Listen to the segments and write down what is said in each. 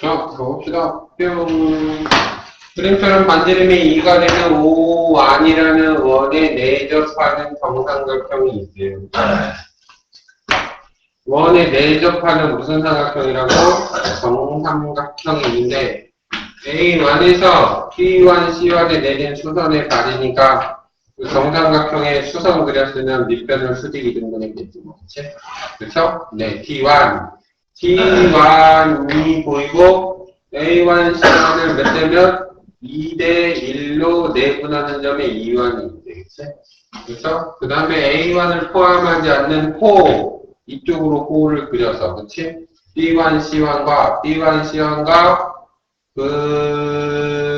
자, 가봅시다. 뿅. 그림처럼 반지름이 2가 되는 O1이라는 원에 내접하는 정삼각형이 있어요. 원에 내접하는 무슨 삼각형이라고? 정삼각형이 있는데 A1에서 B1, C1에 내린 수선의 발이니까 그 정삼각형의 수선 그렸으면 밑변을 수직이 등분했겠지 뭐. 그쵸? 네, T1. T1이 보이고 A1, C1을 몇 대면 2대 1로 내분하는 점에 2원이 되겠지? 그쵸? 그 다음에 A1을 포함하지 않는 호 이쪽으로 호를 그려서 그치? B1, C1과 B1, C1과 그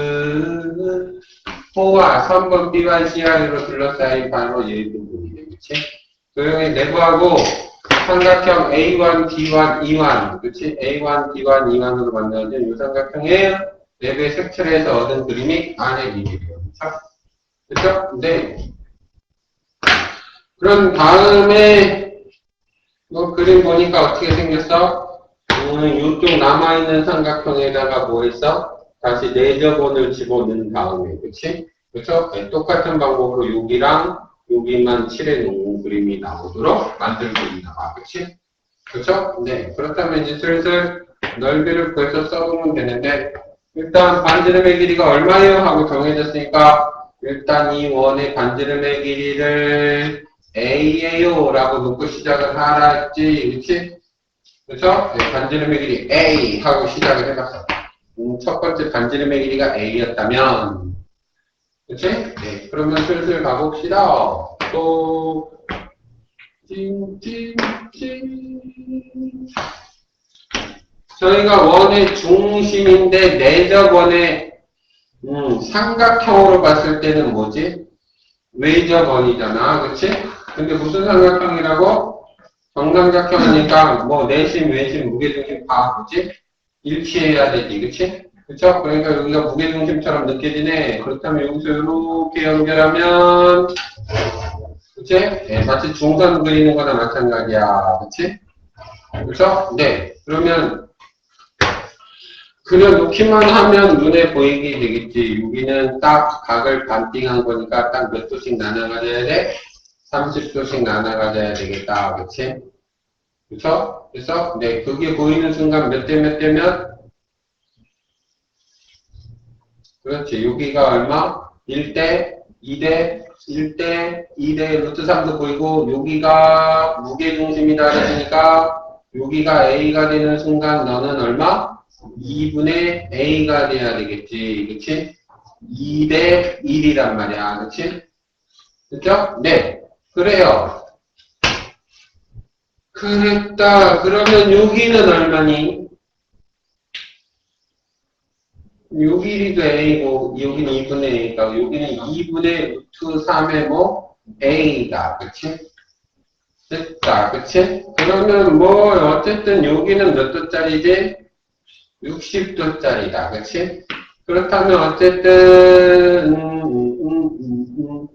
호와 3번 B1, C1으로 둘러싸인 바로 이 부분이 되겠지? 조용히 내부하고 삼각형 A1, D1, E1, 그치? A1, D1, E1으로 만들어진 이 삼각형의 내부의 색칠을 해서 얻은 그림이 안에 이름이에요. 그쵸? 네. 그런 다음에, 뭐, 그림 보니까 어떻게 생겼어? 음, 이쪽 남아있는 삼각형에다가 뭐 했어? 다시 내접원을 집어넣은 다음에, 그치? 그쵸? 네, 똑같은 방법으로 여기랑 여기만 칠해놓은 그림이 나오도록 만들고 있나 봐. 그치? 그쵸? 네. 그렇다면 이제 슬슬 넓이를 구해서 써보면 되는데, 일단 반지름의 길이가 얼마예요? 하고 정해졌으니까, 일단 이 원의 반지름의 길이를 A예요. 라고 놓고 시작을 하랬지. 그치? 그쵸? 네, 반지름의 길이 A 하고 시작을 해봤어. 음, 첫 번째 반지름의 길이가 A였다면, 그치? 네, 그러면 슬슬 가봅시다. 또, 찡찡찡. 저희가 원의 중심인데, 내접원의, 음, 삼각형으로 봤을 때는 뭐지? 외접원이잖아. 그치? 근데 무슨 삼각형이라고? 정삼각형이니까, 뭐, 내심, 외심, 무게중심 다 뭐지? 일치해야 되지. 그치? 그쵸? 그러니까 여기가 무게중심처럼 느껴지네. 그렇다면 여기서 이렇게 연결하면, 그치? 네, 마치 중선 그리는 거나 마찬가지야. 그치? 그쵸? 네. 그러면, 그려 놓기만 하면 눈에 보이게 되겠지. 여기는 딱 각을 반띵한 거니까 딱 몇 도씩 나눠 가져야 돼? 30도씩 나눠 가져야 되겠다. 그치? 그쵸? 그래서, 네, 그게 보이는 순간 몇 대 몇 대면? 그렇지. 여기가 얼마? 1대, 2대, 1대, 2대, 루트 3도 보이고, 여기가 무게중심이다 그러니까, 여기가 A가 되는 순간 너는 얼마? 2분의 A가 돼야 되겠지. 그치? 2대 1이란 말이야. 그치? 그죠? 네. 그래요. 그랬다. 그러면 여기는 얼마니? 여기도 A고, 여기는 2분의 A가, 여기는 2분의 루트 3의 뭐, A다. 그치? 됐다. 그치? 그러면 뭐, 어쨌든 여기는 몇 도짜리지? 60도짜리다. 그치? 그렇다면 어쨌든, 음, 음, 음, 음,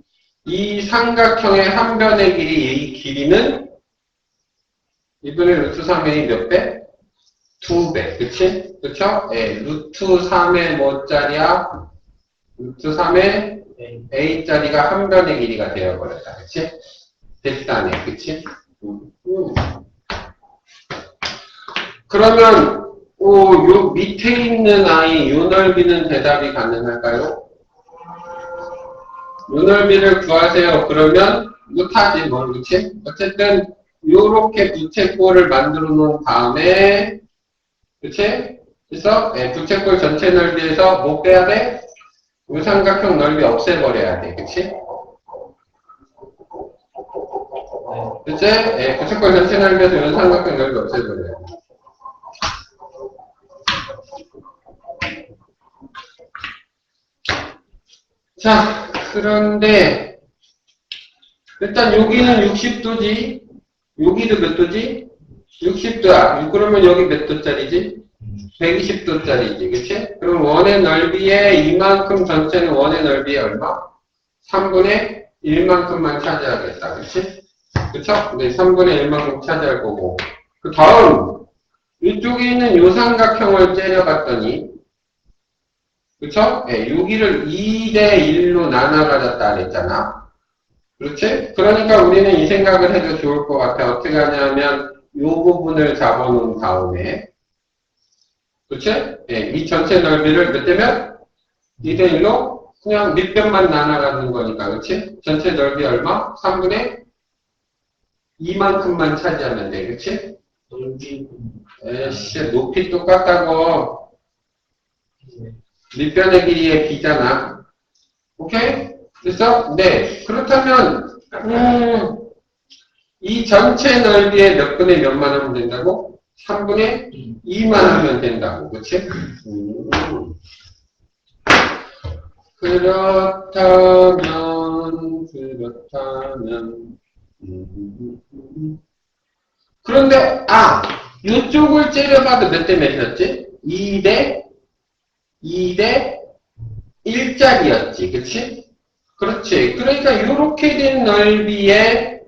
이 삼각형의 한 변의 길이, 이 길이는 2분의 루트 3의 몇 배? 2배. 그치? 그쵸? 예, 루트 3의 뭐짜리야? 루트 3의 A짜리가 한 변의 길이가 되어버렸다. 그치? 됐다네. 그치? 그러면, 오, 요 밑에 있는 아이, 요 넓이는 대답이 가능할까요? 요 넓이를 구하세요. 그러면 못하지, 뭘, 그치? 어쨌든, 요렇게 부채꼴을 만들어 놓은 다음에, 그치? 그래서, 예, 부채꼴 전체 넓이에서 뭐 빼야 돼? 우삼각형 넓이 없애버려야 돼. 그치? 그치? 예, 부채꼴 전체 넓이에서 우삼각형 넓이 없애버려야 돼. 자, 그런데, 일단 여기는 60도지, 여기도 몇 도지? 60도야. 그러면 여기 몇 도짜리지? 120도짜리지, 그치? 그럼 원의 넓이에 이만큼 전체는 원의 넓이에 얼마? 3분의 1만큼만 차지하겠다, 그치? 그쵸? 네, 3분의 1만큼 차지할 거고. 그 다음, 이쪽에 있는 요 삼각형을 째려봤더니 그쵸? 예, 여기를 2대 1로 나눠 가졌다 그랬잖아. 그렇지? 그러니까 우리는 이 생각을 해도 좋을 것 같아. 어떻게 하냐면 요 부분을 잡아놓은 다음에 그렇지? 예, 이 전체 넓이를 몇 대면? 2대 1로 그냥 밑변만 나눠가는 거니까 그렇지? 전체 넓이 얼마? 3분의 2만큼만 차지하면 돼. 그렇지? 넓이 에이씨, 높이 똑같다고. 밑변의 길이의 b잖아. 오케이? 됐어? 네. 그렇다면, 음, 이 전체 넓이의 몇 분의 몇만 하면 된다고? 3분의 2만 하면 된다고. 그치? 음. 그렇다면, 그렇다면, 음. 그런데, 아! 이쪽을 째려봐도 몇 대 몇이었지? 2대 2대 1짜리였지. 그치? 그렇지. 그러니까 이렇게 된 넓이에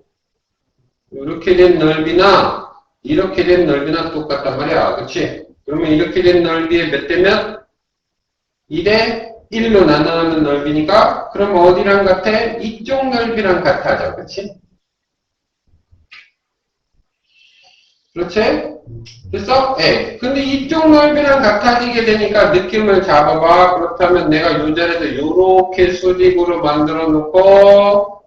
이렇게 된 넓이나 이렇게 된 넓이나 똑같단 말이야. 그치? 그러면 이렇게 된 넓이에 몇 대면 2대 1로 나눠가는 넓이니까 그럼 어디랑 같아? 이쪽 넓이랑 같아져. 그치? 그렇지? 됐어? 예. 근데 이쪽 넓이랑 같아지게 되니까 느낌을 잡아봐. 그렇다면 내가 요 자리에서 요렇게 수직으로 만들어 놓고,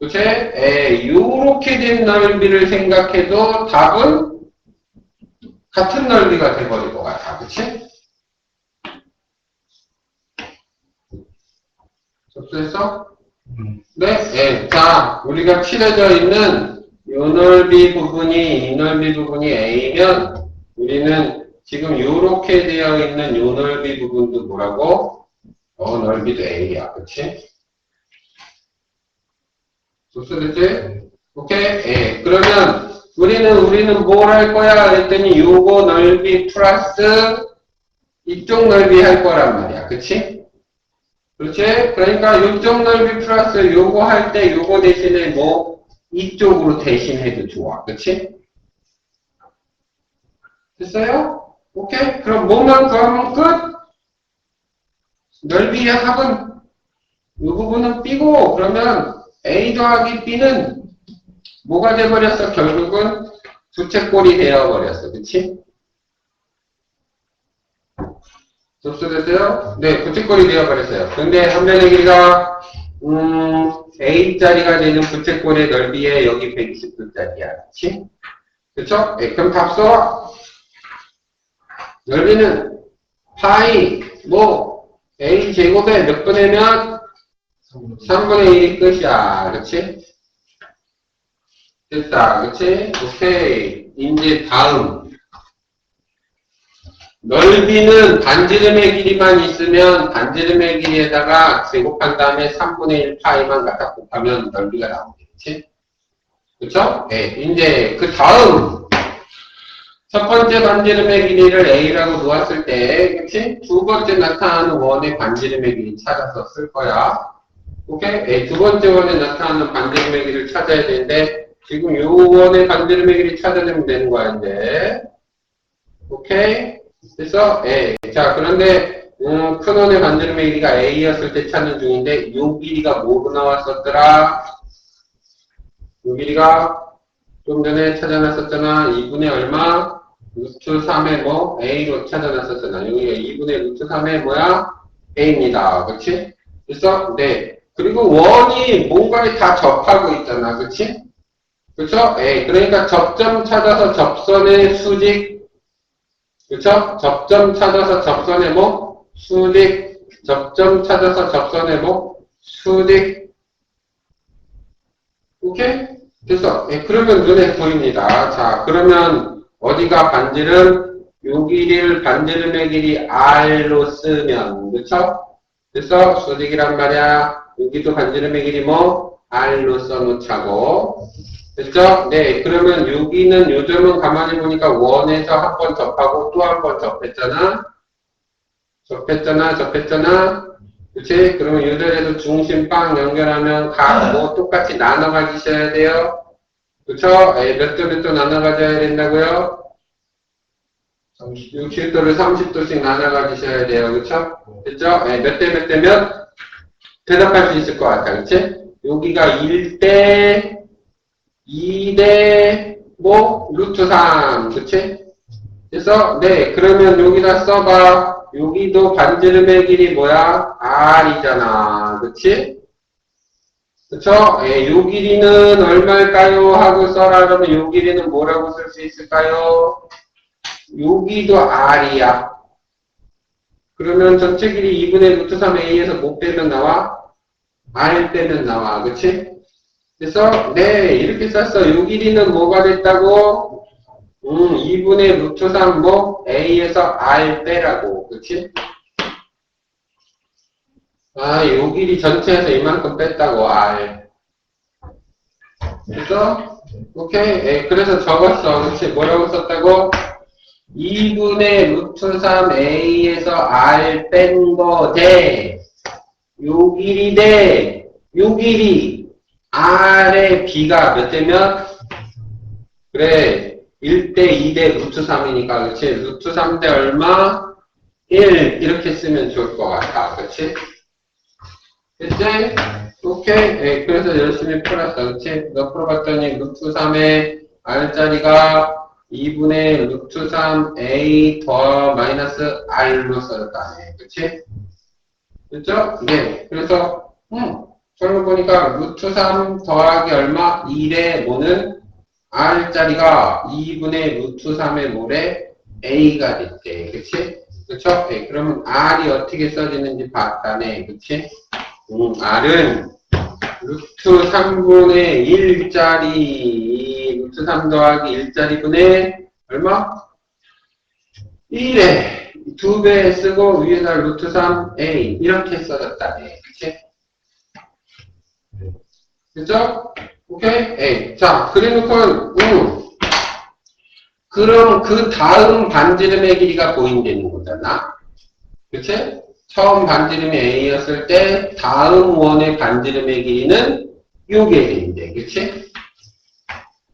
그치? 예. 요렇게 된 넓이를 생각해도 답은 같은 넓이가 돼버릴 것 같아. 그치? 접수했어? 네? 예. 자, 우리가 칠해져 있는 요 넓이 부분이 이 넓이 부분이 A면 우리는 지금 요렇게 되어 있는 요 넓이 부분도 뭐라고? 어 넓이도 A야. 그치? 좋습니지 오케이? 예. 그러면 우리는 우리는 뭘 할 거야? 그랬더니 요거 넓이 플러스 이쪽 넓이 할 거란 말이야. 그치? 그렇지? 그러니까 이쪽 넓이 플러스 요거 할 때 요거 대신에 뭐 이쪽으로 대신해도 좋아. 그치? 됐어요? 오케이? 그럼 뭐만 구하면 끝? 넓이의 합은 이 부분은 B고 그러면 A 더하기 B는 뭐가 돼버렸어? 결국은 부채꼴이 되어버렸어. 그치? 접수됐어요? 네, 부채꼴이 되어버렸어요. 근데 한 변의 길이가 음, A짜리가 되는 부채꼴의 넓이에 여기 120도짜리야. 그치? 그쵸? 네, 그럼 답 써. 넓이는 파이, 뭐, A 제곱에 몇 몇? 3분의 1이 끝이야. 그치? 됐다. 그치? 오케이. 이제 다음. 넓이는 반지름의 길이만 있으면 반지름의 길이에다가 제곱한 다음에 3분의 1 파이만 갖다 곱하면 넓이가 나오겠지? 그쵸? 네, 이제 그 다음 첫 번째 반지름의 길이를 A라고 놓았을 때 그치? 두 번째 나타나는 원의 반지름의 길이 찾아서 쓸 거야. 오케이? 네, 두 번째 원에 나타나는 반지름의 길이를 찾아야 되는데 지금 요 원의 반지름의 길이 찾아내면 되는 거야 이제. 오케이? 그래서 예. 자 그런데 음, 큰 원의 반지름의 길이가 A였을 때 찾는 중인데 요 길이가 뭐로 나왔었더라? 요 길이가 좀 전에 찾아놨었잖아. 2분의 얼마? 루트 3의 뭐? A로 찾아놨었잖아. 여기가 2분의 루트 3의 뭐야? A입니다. 그렇지? 그래서 네. 그리고 원이 뭔가에 다 접하고 있잖아. 그렇지? 그렇죠? 예. 그러니까 접점 찾아서 접선의 수직 그쵸? 접점 찾아서 접선의 뭐? 수직. 접점 찾아서 접선의 뭐? 수직. 오케이? 됐어. 예, 그러면 눈에 보입니다. 자, 그러면 어디가 반지름? 요 길이를 반지름의 길이 R로 쓰면, 그쵸? 됐어? 수직이란 말이야. 여기도 반지름의 길이 뭐? R로 써놓자고. 됐죠? 네, 그러면 여기는 요점은 가만히 보니까 원에서 한 번 접하고 또 한 번 접했잖아? 접했잖아, 접했잖아? 그치? 그러면 요 자리에서 중심 빵 연결하면 각뭐 똑같이 나눠 가지셔야 돼요? 그쵸? 예, 몇 도 몇 도 나눠 가져야 된다고요? 60도를 30도씩 나눠 가지셔야 돼요. 그쵸? 됐죠? 네, 몇대 몇 대면 대답할 수 있을 것 같아. 그치? 여기가 1대 2대 뭐 루트 3. 그치? 그래서 네 그러면 여기다 써봐. 여기도 반지름의 길이 뭐야? R이잖아. 그치? 그쵸? 예, 요 길이는 얼마일까요? 하고 써라 그러면 요 길이는 뭐라고 쓸 수 있을까요? 여기도 R이야. 그러면 전체 길이 2분의 루트 3A에서 못 빼면 나와? R 빼면 나와. 그치? 그래서, 네, 이렇게 썼어. 요 길이는 뭐가 됐다고? 음, 2분의 루트 3 뭐? A에서 R 빼라고. 그치? 아, 요 길이 전체에서 이만큼 뺐다고, R. 그래서, 오케이. 예, 그래서 적었어. 그치? 뭐라고 썼다고? 2분의 루트 3a에서 r 뺀 거 대, 요 길이 대, 요 길이, r의 b가 몇 대면? 그래, 1대 2대 루트 3이니까, 그치? 루트 3대 얼마? 1, 이렇게 쓰면 좋을 것 같아, 그치? 그치? 오케이. 예, 그래서 열심히 풀었어, 그치? 너 풀어봤더니 루트 3의 r자리가 2분의 루트 3 a 더 마이너스 r로 써졌다네. 그치? 그죠? 네. 그래서, 음, 저를 보니까 루트 3 더하기 얼마? 1의 뭐는 r자리가 2분의 루트 3의 뭐래? a가 됐대. 그치? 그쵸? 네. 그러면 r이 어떻게 써지는지 봤다네. 그치? 음, r은 루트 3분의 1짜리 루트 3 더하기 1짜리 분의 얼마? 1에 두 배 쓰고 위에다 루트 3a 이렇게 써졌다네. 그치? 그죠? 오케이? A. 자, 그래놓고 음. 그럼 그 다음 반지름의 길이가 보인다는 거잖아. 그치? 처음 반지름이 A였을 때 다음 원의 반지름의 길이는 요게 된대. 그치?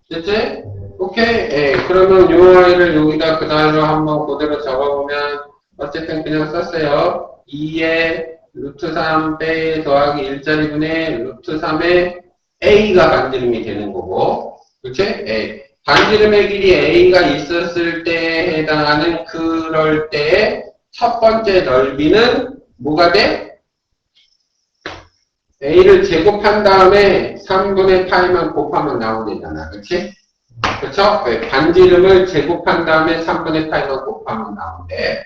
됐지? 오케이? 예, 그러면 요 아이를 여기다 그다음으로 한번 그대로 적어보면 어쨌든 그냥 썼어요. 2의 루트 3 빼 더하기 1짜리분의 루트 3의 A가 반지름이 되는 거고 그치? 예. 반지름의 길이 A가 있었을 때에 해당하는 그럴 때의 첫 번째 넓이는 뭐가 돼? A를 제곱한 다음에 3분의 파이만 곱하면 나오잖아. 그치? 그쵸? 네, 반지름을 제곱한 다음에 3분의 파이만 곱하면 나오는데.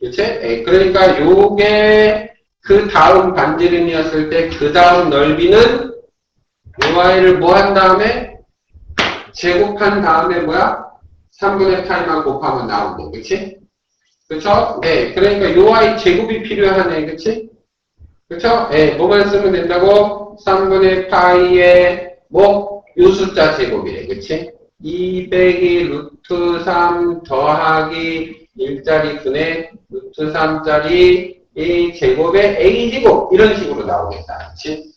그치? 네, 그러니까 요게 그 다음 반지름이었을 때 그 다음 넓이는 요 아이를 뭐 한 다음에 제곱한 다음에 뭐야? 3분의 파이만 곱하면 나오는데. 그치? 그쵸? 네. 그러니까 요 아이 제곱이 필요하네. 그치? 그쵸? 예, 뭐만 쓰면 된다고? 3분의 파이의 뭐? 요 숫자 제곱이래. 그치? 200이 루트 3 더하기 1짜리 분의 루트 3짜리 이 제곱의 a 제곱 이런 식으로 나오겠다. 그치?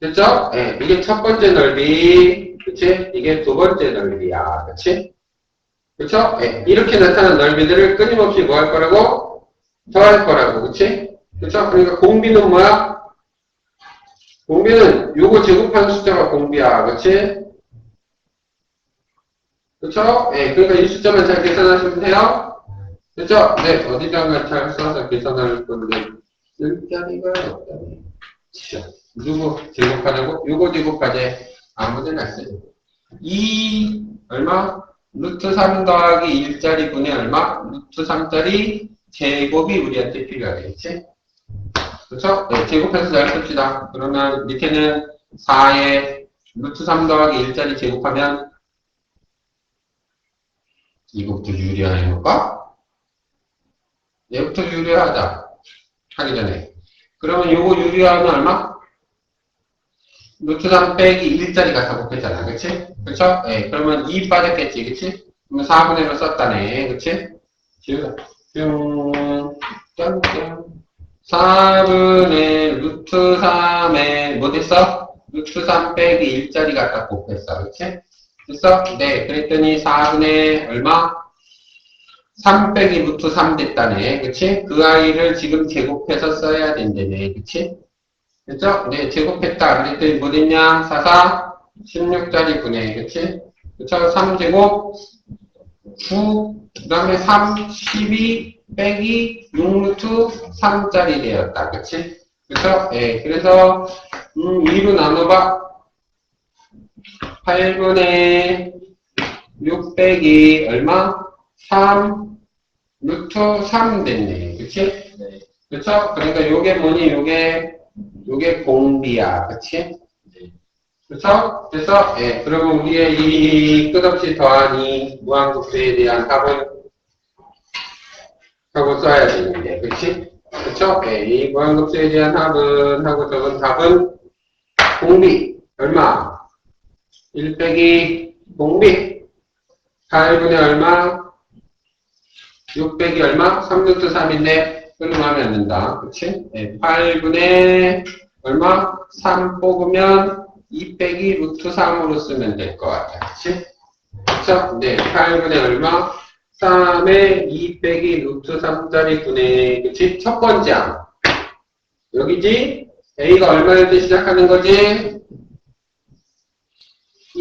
됐죠? 예, 이게 첫 번째 넓이. 그치? 이게 두 번째 넓이야. 그치? 그쵸? 예, 이렇게 나타난 넓이들을 끊임없이 뭐 할 거라고? 더할 거라고. 그치? 그쵸? 그러니까 공비는 뭐야? 공비는 요거 제곱한 숫자가 공비야. 그치? 그쵸? 예, 그러니까 이 숫자만 잘 계산하시면 돼요. 그쵸? 네, 어디다가 잘 써서 계산할 건데, 쓸 자리가 없다네. 자, 누구 제곱하자고? 요거 제곱하지. 아무데나 쓰. 2, 얼마? 루트 3 더하기 1짜리 분의 얼마? 루트 3짜리 제곱이 우리한테 필요하겠지? 그쵸? 네, 제곱해서 잘 씁시다. 그러면 밑에는 4에 루트 3 더하기 1짜리 제곱하면 이것부터 유리하게 해볼까? 얘부터 유리하자. 하기 전에. 그러면 요거 유리하면 얼마? 루트 3 빼기 1짜리가 사곱했잖아. 그치? 그쵸? 예, 그러면 2 빠졌겠지. 그치? 그러면 4분의 1로 썼다네. 그치? 쭉, 뿅, 짠짠. 4분의 루트 3에 뭐 됐어? 루트 3 빼기 1짜리 갖다 곱했어. 그치? 됐어? 네. 그랬더니 4분의 얼마? 3 빼기 루트 3 됐다네. 그치? 그 아이를 지금 제곱해서 써야 된다네. 그치? 그죠? 네, 제곱했다. 그랬더니 뭐 됐냐? 4, 4, 16짜리 분해. 그치? 그쵸? 3제곱, 9, 그 다음에 3, 12, 빼기 6루트 3짜리 되었다. 그치? 그쵸? 예, 그래서, 음, 2로 나눠봐. 8분의 6 빼기 얼마? 3, 루트 3 됐네. 그치? 네. 그쵸? 그러니까 요게 뭐니? 요게, 요게 공비야. 그치? 그쵸? 그래서, 예, 그러면 우리의 이 끝없이 더한 이 무한급수에 대한 답은 하고 써야 되는데, 그치? 그쵸? 예, 이 무한급수에 대한 합은, 하고 적은 답은 공비. 얼마? 1 빼기 공비. 8분의 얼마? 6 빼기 얼마? 3루트 3인데, 끊으면 안 된다. 그치? 예, 8분의 얼마? 3 뽑으면 2 빼기 루트 3으로 쓰면 될 것 같아. 그치? 그쵸? 네, 8분의 얼마? 3에 2 빼기 루트 3짜리 분의, 그치? 첫 번째 항. 여기지? A가 얼마일 때 시작하는 거지?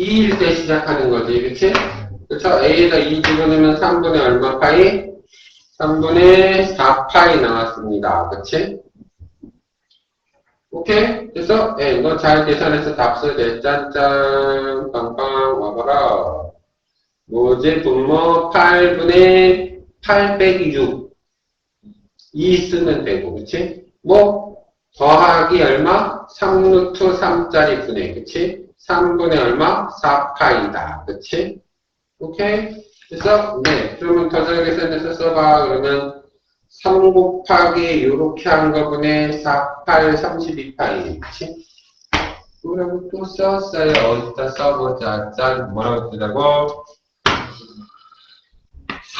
2일 때 시작하는 거지. 그치? 그쵸? A에다 2 집어넣으면 3분의 얼마 파이? 3분의 4파이 나왔습니다. 그치? 오케이? 그래서, 예, 이거 잘 계산해서 답 써야 돼. 짠짠, 빵빵, 와봐라. 뭐지? 분모 8분의 8 빼기 6. 2 쓰면 되고, 그치? 뭐, 더하기 얼마? 3루트 3짜리 분의, 그치? 3분의 얼마? 4파이다. 그치? 오케이? 그래서, 네. 그러면 계산해서 써봐. 그러면, 3 곱하기 요렇게 한 거분에 4, 8, 32파이. 그치? 그러고 또 썼어요. 어디다 써보자. 짠, 뭐라고 쓰자고?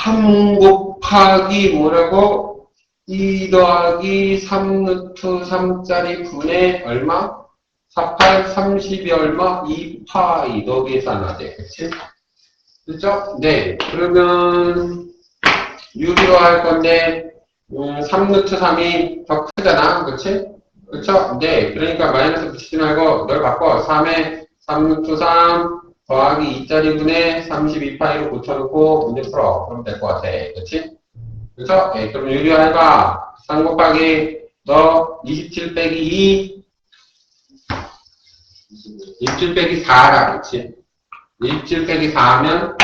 3 곱하기 뭐라고? 2 더하기 3 루트 3짜리 분의 얼마? 4, 8, 30이 얼마? 2파이. 너 계산하재. 그치? 그죠? 네. 그러면 6으로 할 건데 음, 3루트 3이 더 크잖아. 그치? 그쵸? 네. 그러니까 마이너스 붙이지 말고 널 바꿔. 3에 3루트 3 더하기 2짜리 분의 32파이로 붙여놓고 문제 풀어. 그러면 될것 같아. 그치? 그쵸? 네. 그럼 유리해봐. 3 곱하기 너27 빼기 2 27 빼기 4라. 그치? 27 빼기 4하면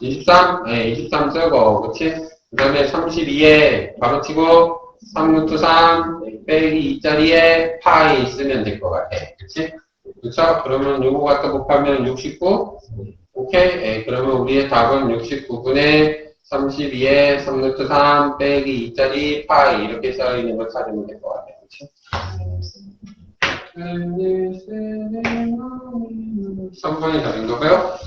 23? 네, 23 쓰고, 그치? 그 다음에 32에 바로 치고, 3루트 3 빼기 2짜리에 파이 쓰면 될 것 같아. 그치? 그쵸? 그러면 요거 갖다 곱하면 69? 오케이? 예, 그러면 우리의 답은 69분의 32에 3루트 3 빼기 2짜리 파이 이렇게 써있는 걸 찾으면 될 것 같아. 그치? 3번이 답인가 봐요?